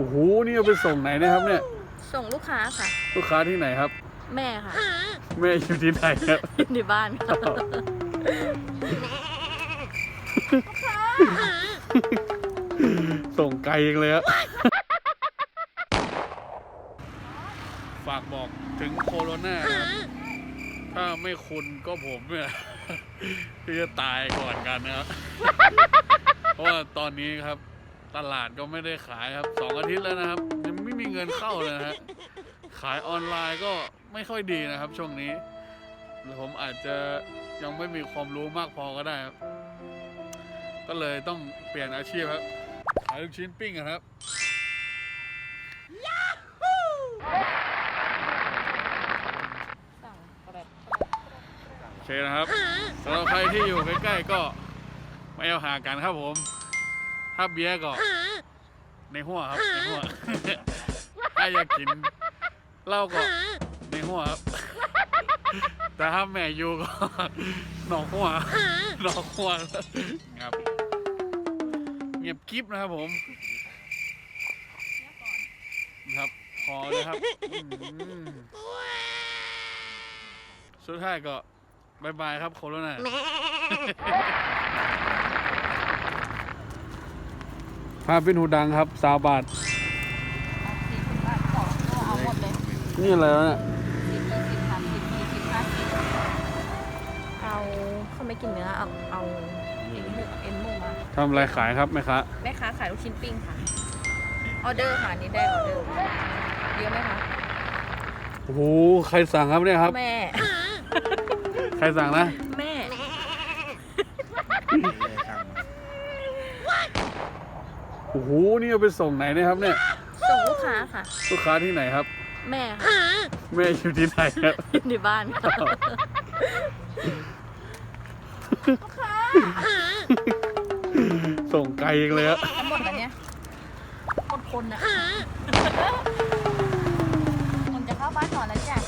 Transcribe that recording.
โอ้โหนี่เอาไปส่งไหนนะครับเนี่ย ส่งลูกค้าค่ะ ลูกค้าที่ไหนครับ แม่ค่ะแม่อยู่ที่ไหนครับ อยู่ในบ้านค่ะส่งไกลเองเลยครับฝากบอกถึงโคโรนานะครับถ้าไม่คุณก็ผมเนี่ยที่จะตายก่อนกันนะครับ เพราะว่าตอนนี้ครับ ตลาดก็ไม่ได้ขายครับสองอาทิตย์แล้วนะครับ ยังไม่มีเงินเข้าเลยนะฮะขายออนไลน์ก็ไม่ค่อยดีนะครับ ช่วงนี้หรือผมอาจจะยังไม่มีความรู้มากพอก็ได้ครับ ก็เลยต้องเปลี่ยนอาชีพครับ ขายลูกชิ้นปิ้งครับสั่งแบบโอเคนะครับสำหรับใครที่อยู่ใกล้ๆก็ไม่เอาหากันครับผม ถ้าเบียร์ก็ในหัวครับในหัวถ้าอยากกินเหล้าก็ในหัวครับ แต่ถ้าแม่อยู่ก็หนองหัวหนองหัวครับเงียบกริบนะครับผมนะครับพอเลยครับอืมสุดท้ายก็บายบายครับโคโรนา ภาพเป็นหูดังครับสาวบาทสี่สิบบาทสองก็เอาหมดเลยนี่อะไรวะเนี่ยสิบยี่สิบสามสิบสี่สิบห้าสิบเอาเขาไม่กินเนื้อเอาเอาเอ็นหมูเอ็นหมูมาทำอะไรขายครับแม่ค้าแม่ค้าขายลูกชิ้นปิ้งค่ะออเดอร์ค่ะอันนี่ได้ออเดอร์เยอะไหมคะโอ้โหใครสั่งครับเนี่ยครับ แม่ ใครสั่งนะ แม่ โอ้โหนี่เอาไปส่งไหนเนะครับเนี่ยส่งลูกค้าค่ะ ลูกค้าที่ไหนครับ แม่ค่ะแม่อยู่ที่ไหนครับ อยู่ในบ้านค่ะส่งไกลเองเลยครับทั้งหมดอันเนี้ยหมดคนอะคนจะเข้าบ้านก่อนแล้วจ้ะ